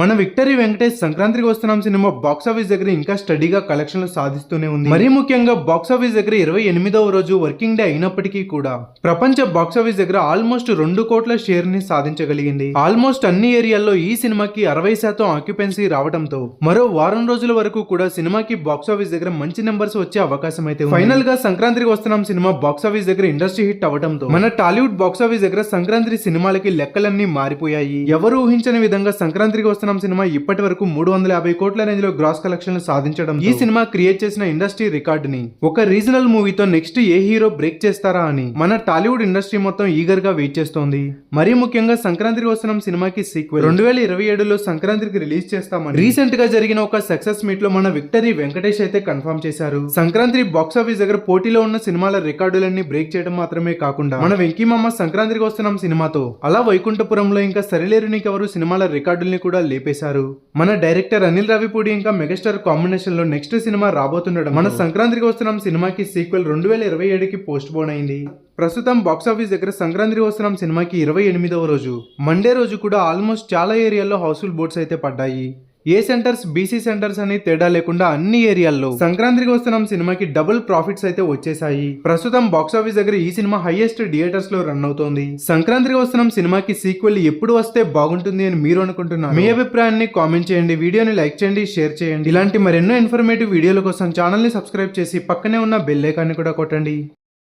మన విక్టరీ వెంకటేష్ సంక్రాంతికి వస్తున్నాం సినిమా బాక్స్ ఆఫీస్ దగ్గర ఇంకా స్టడీగా కలెక్షన్లు సాధిస్తూనే ఉంది. మరీ ముఖ్యంగా బాక్స్ ఆఫీస్ దగ్గర ఇరవై ఎనిమిదవ రోజు వర్కింగ్ డే అయినప్పటికీ కూడా ప్రపంచ బాక్స్ ఆఫీస్ దగ్గర ఆల్మోస్ట్ రెండు కోట్ల షేర్ని సాధించగలిగింది. ఆల్మోస్ట్ అన్ని ఏరియాల్లో ఈ సినిమాకి అరవై శాతం ఆక్యుపెన్సీ రావడంతో మరో వారం రోజుల వరకు కూడా సినిమాకి బాక్స్ ఆఫీస్ దగ్గర మంచి నెంబర్స్ వచ్చే అవకాశం అయితే ఫైనల్గా సంక్రాంతికి వస్తున్నాం సినిమా బాక్స్ ఆఫీస్ దగ్గర ఇండస్ట్రీ హిట్ అవడంతో మన టాలీవుడ్ బాక్స్ ఆఫీస్ దగ్గర సంక్రాంతి సినిమాలకి లెక్కలన్నీ మారిపోయాయి. ఎవరు ఊహించని విధంగా సంక్రాంతికి వస్తున్నాం సినిమా ఇప్పటి వరకు మూడు వందల యాభై కోట్ల రేంజ్లో గ్రాస్ కలెక్షన్లు సాధించడం ఈ సినిమా క్రియేట్ చేసిన ఇండస్ట్రీ రికార్డుని ఒక రీజనల్ మూవీతో నెక్స్ట్ ఏ హీరో బ్రేక్ చేస్తారా అని మన టాలీవుడ్ ఇండస్ట్రీ మొత్తం ఈగర్గా వెయిట్ చేస్తోంది. మరీ ముఖ్యంగా సంక్రాంతికి వస్తున్నాం సినిమాకి సీక్వెల్. రెండు వేల ఇరవై ఏడులో సంక్రాంతికి రిలీజ్ చేస్తామని రీసెంట్గా జరిగిన ఒక సక్సెస్ మీట్లో మన విక్టరీ వెంకటేష్ అయితే కన్ఫర్మ్ చేశారు. సంక్రాంతి బాక్స్ ఆఫీస్ దగ్గర పోటీలో ఉన్న సినిమాల రికార్డులన్నీ బ్రేక్ చేయడం మాత్రమే కాకుండా మన వెంకీమమ్మ సంక్రాంతికి వస్తున్నాం సినిమాతో అలా వైకుంఠపురంలో ఇంకా సరిలేరు నీకెవరు సినిమాల రికార్డుల్ని కూడా లేపేశారు. మన డైరెక్టర్ అనిల్ రావిపూడి ఇంకా మెగాస్టార్ కాంబినేషన్లో నెక్స్ట్ సినిమా రాబోతుండడం. మన సంక్రాంతికి వస్తున్నాం సినిమాకి సీక్వెల్ రెండు వేల ఇరవై ఏడుకి పోస్ట్ పోన్ అయింది. ప్రస్తుతం బాక్స్ ఆఫీస్ దగ్గర సంక్రాంతికి వస్తున్నాం సినిమాకి ఇరవై ఎనిమిదవ రోజు. మండే రోజు కూడా ఆల్మోస్ట్ చాలా ఏరియాల్లో హౌస్ఫుల్ బోర్డ్స్ అయితే పడ్డాయి. ఏ సెంటర్స్ బీసీ సెంటర్స్ అని తేడా లేకుండా అన్ని ఏరియాల్లో సంక్రాంతికి వస్తున్నాం సినిమాకి డబుల్ ప్రాఫిట్స్ అయితే వచ్చేసాయి ప్రస్తుతం బాక్స్ ఆఫీస్ దగ్గర ఈ సినిమా హైయెస్ట్ థియేటర్స్లో రన్ అవుతోంది. సంక్రాంతికి వస్తున్నాం సినిమాకి సీక్వెల్ ఎప్పుడు వస్తే బాగుంటుంది అని మీరు అనుకుంటున్నారు? మీ అభిప్రాయాన్ని కామెంట్ చేయండి వీడియోని లైక్ చేయండి షేర్ చేయండి. ఇలాంటి మరెన్నో ఇన్ఫర్మేటివ్ వీడియోల కోసం ఛానల్ని సబ్స్క్రైబ్ చేసి పక్కనే ఉన్న బెల్ ఐకాన్ని కూడా కొట్టండి.